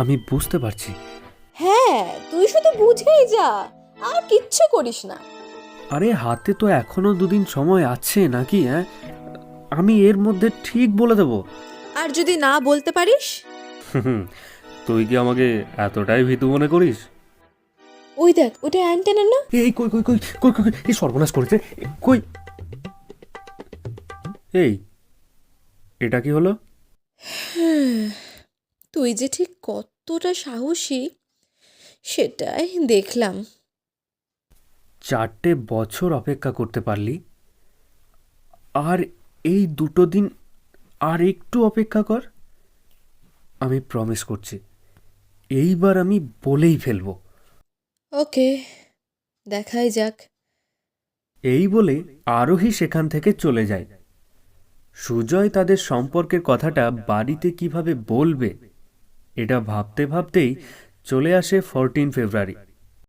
আমি বুঝতে পারছি। হ্যাঁ তুই শুধু বুঝেই যা আর কিচ্ছু করিস না। আরে হাতে তো এখনও দুদিন সময় আছে নাকি হ্যাঁ আমি এর মধ্যে ঠিক বলে দেবো। আর যদি না বলতে পারিস? তুই কি আমাকে এতটাই ভীতু মনে করিস? ওই দেখ ওটা অ্যান্টেনা না? এই কই কই কই কই কই এই সর্বনাশ করেছে কই? এই এটা কি হলো? তুই যে ঠিক কতটা সাহসী সেটাই দেখলাম। চারটে বছর অপেক্ষা করতে পারলি? আর এই দুটো দিন আর একটু অপেক্ষা কর। আমি প্রমিস করছি এইবার আমি বলেই ফেলব। ওকে দেখাই যাক। এই বলে আরোহী সেখান থেকে চলে যায়। সুজয় তাদের সম্পর্কের কথাটা বাড়িতে কীভাবে বলবে এটা ভাবতে ভাবতেই চলে আসে ফোরটিন ফেব্রুয়ারি